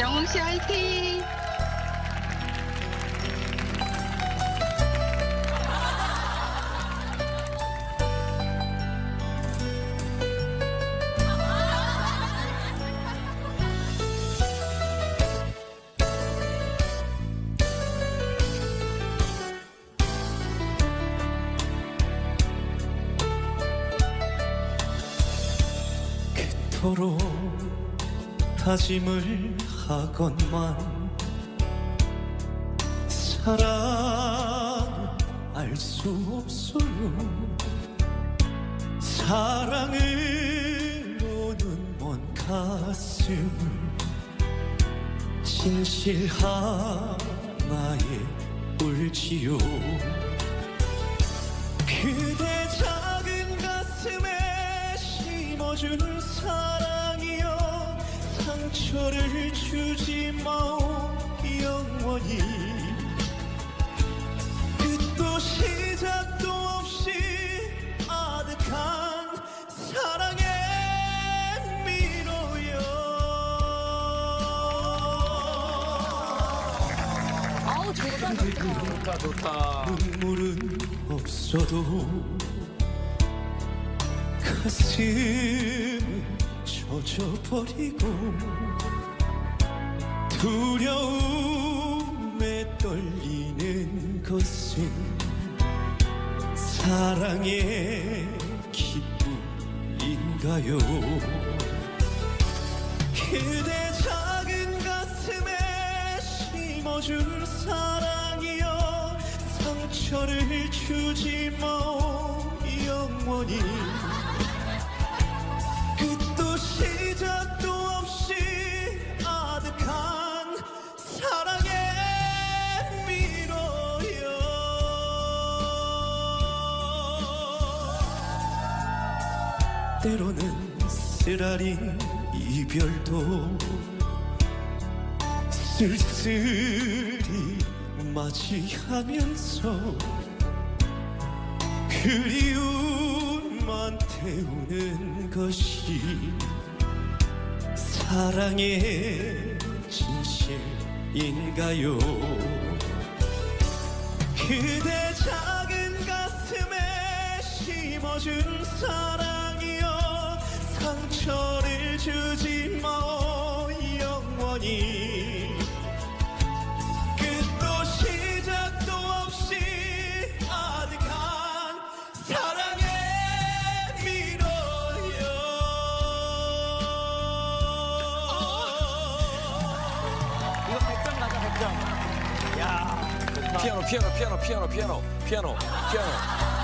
영웅 씨 화이팅! 그토록 다짐을 하건만 사랑 알 수 없어요. 사랑으로는 먼 가슴을 진실 하나에 울지요. 그대 작은 가슴에 심어준 사랑이여 상처를 주지 마오 영원히 끝도 시작도 없이 아득한 사랑의 미로여 아우 좋다 좋다. 좋다 좋다. 눈물은 없어도 가슴은 젖어버리고 두려움에 떨리는 것은 사랑의 기쁨인가요? 그대 작은 가슴에 심어준 사랑이여 상처를 주지 마오 영원히 때로는 쓰라린 이별도 쓸쓸히 맞이하면서 그리움만 태우는 것이 사랑의 진실인가요? 그대 작은 가슴에 심어준 상처를 주지 마오 영원히 끝도 시작도 없이 아득한 사랑의 미로여 이거 100점 나가 100점. 야. 피아노 피아노 피아노 피아노 피아노 피아노 피아노.